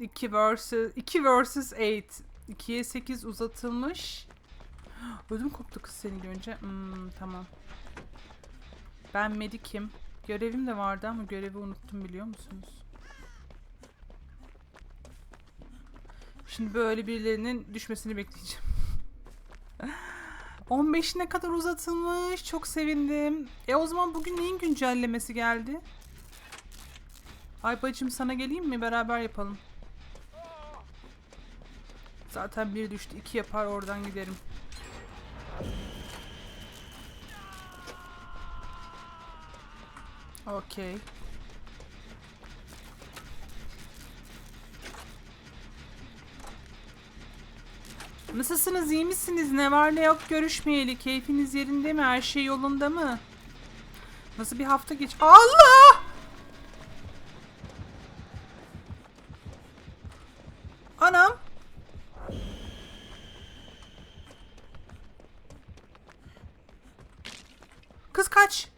2 versus 2 versus 8. 2'ye 8 uzatılmış. Ödüm koptu kız seni görünce. Hmm, tamam. Ben medikim. Görevim de vardı ama görevi unuttum biliyor musunuz? Şimdi böyle birilerinin düşmesini bekleyeceğim. 15'ine kadar uzatılmış. Çok sevindim. E o zaman bugün neyin güncellemesi geldi? Ay bacım sana geleyim mi? Beraber yapalım. Zaten bir düştü. iki yapar oradan giderim. Okey. Nasılsınız? iyi misiniz? Ne var ne yok görüşmeyeli. Keyfiniz yerinde mi? Her şey yolunda mı? Nasıl bir hafta geç... Allah! Kız kaç!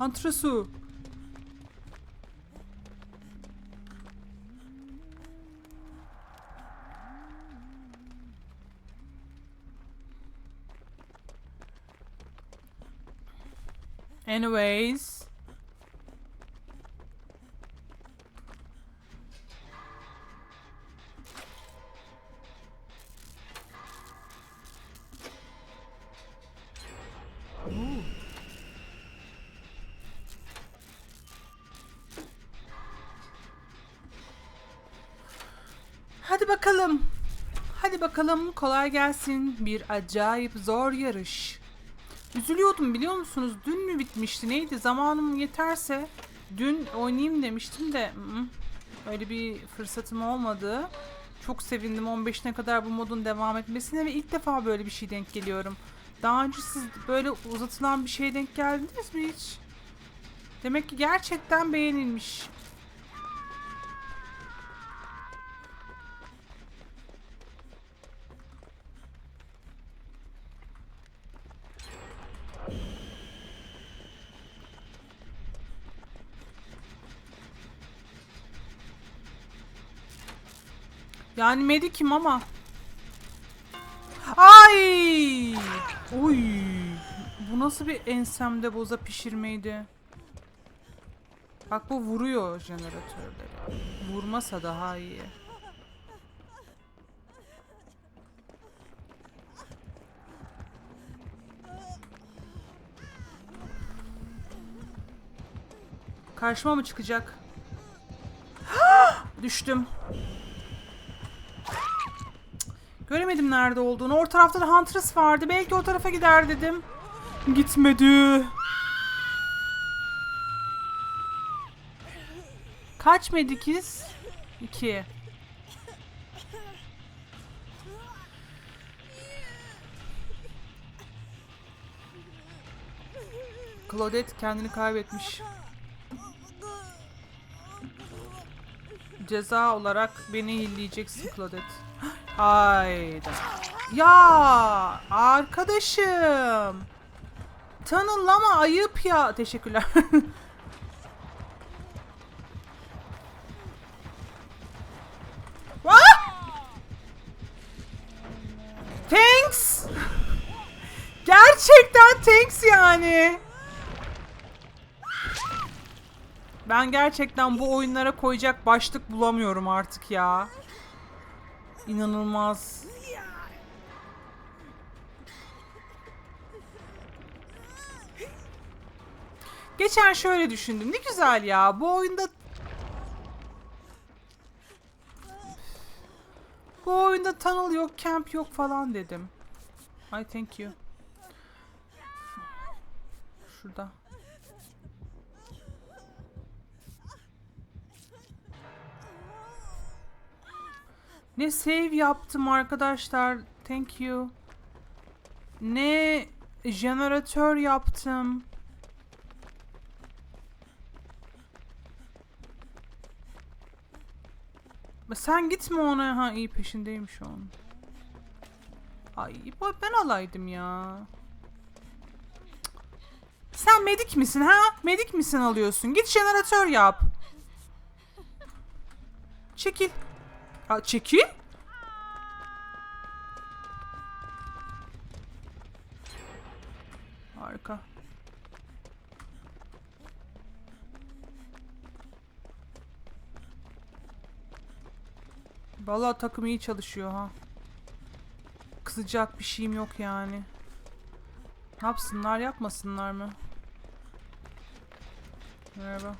Antrasu. Anyways. Hadi bakalım. Hadi bakalım kolay gelsin. Bir acayip zor yarış. Üzülüyordum biliyor musunuz? Dün mü bitmişti neydi? Zamanım yeterse dün oynayayım demiştim de öyle bir fırsatım olmadı. Çok sevindim 15'ine kadar bu modun devam etmesine ve ilk defa böyle bir şey denk geliyorum. Daha önce siz böyle uzatılan bir şeye denk geldiniz mi hiç? Demek ki gerçekten beğenilmiş. Yani medikim ama. Ay! Oy! Bu nasıl bir ensemde boza pişirmeydi? Bak bu vuruyor jeneratörleri. Vurmasa daha iyi. Karşıma mı çıkacak? Düştüm. Göremedim nerede olduğunu. O tarafta da Huntress vardı. Belki o tarafa gider dedim. Gitmedi. Kaç medikiz? İki. Claudette kendini kaybetmiş. Ceza olarak beni hilleyeceksin Claudette. Hayda. Ya arkadaşım. Tanınlama ayıp ya. Teşekkürler. Ah! Thanks. Gerçekten thanks yani. Ben gerçekten bu oyunlara koyacak başlık bulamıyorum artık ya. İnanılmaz. Geçen şöyle düşündüm. Ne güzel ya. Bu oyunda Bu oyunda tunnel yok, camp yok falan dedim. I thank you. Şurada. Ne save yaptım arkadaşlar. Thank you. Ne jeneratör yaptım. Sen gitme ona. Ha iyi peşindeyim şu an. Ay ben alaydım ya. Sen medik misin ha? Medik misin alıyorsun? Git jeneratör yap. Çekil. Aa, çekil. Harika. Vallahi takım iyi çalışıyor ha. Kızacak bir şeyim yok yani. Yapsınlar yapmasınlar mı? Merhaba.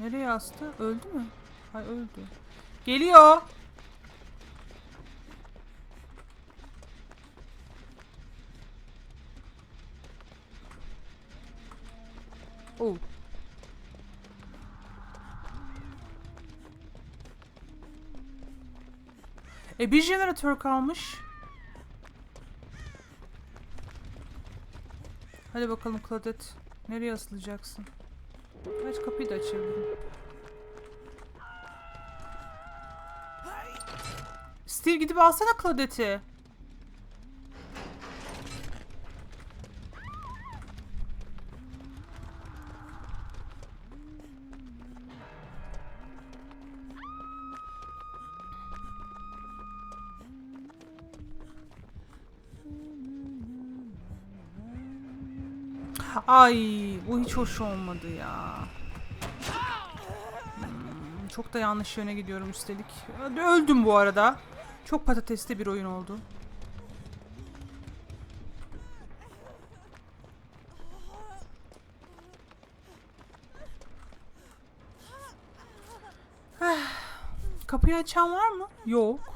Nereye astı? Öldü mü? Hay öldü. Geliyor. Oh. E bir jeneratör kalmış. Hadi bakalım Claudette. Nereye asılacaksın? Aç kapıyı da açabilirim. Steve gidip alsana Claudette'i. Ay bu hiç hoş olmadı ya. Hmm, Çok da yanlış yöne gidiyorum üstelik. Öldüm bu arada. Çok patatesli bir oyun oldu. Kapıyı açan var mı? Yok.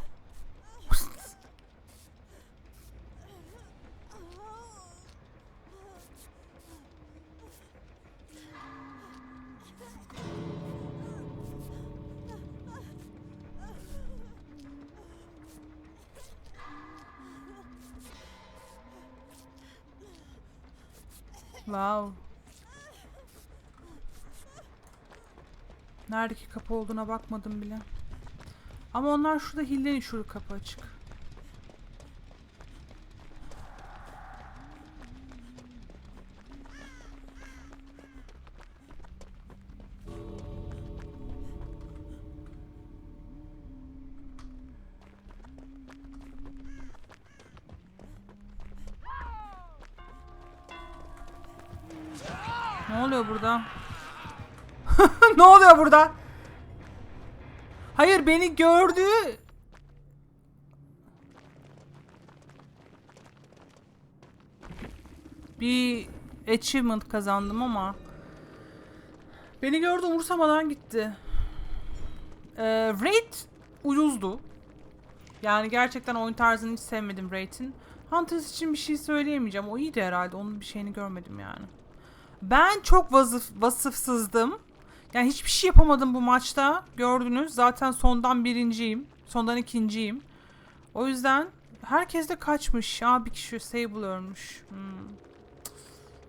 Wow. Neredeki kapı olduğuna bakmadım bile. Ama onlar şurada Hille'nin şu kapı açık. Ne oluyor burada? ne oluyor burada? Hayır beni gördü. Bir achievement kazandım ama beni gördü umursamadan gitti. Ee, Raid ucuzdu. Yani gerçekten oyun tarzını hiç sevmedim Raid'in. Hunters için bir şey söyleyemeyeceğim. O iyiydi herhalde. Onun bir şeyini görmedim yani. Ben çok vazıf, vasıfsızdım. Yani hiçbir şey yapamadım bu maçta. Gördünüz. Zaten sondan birinciyim. Sondan ikinciyim. O yüzden herkes de kaçmış. Aa bir kişi Sable ölmüş. Hmm.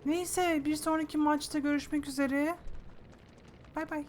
Neyse bir sonraki maçta görüşmek üzere. Bay bay.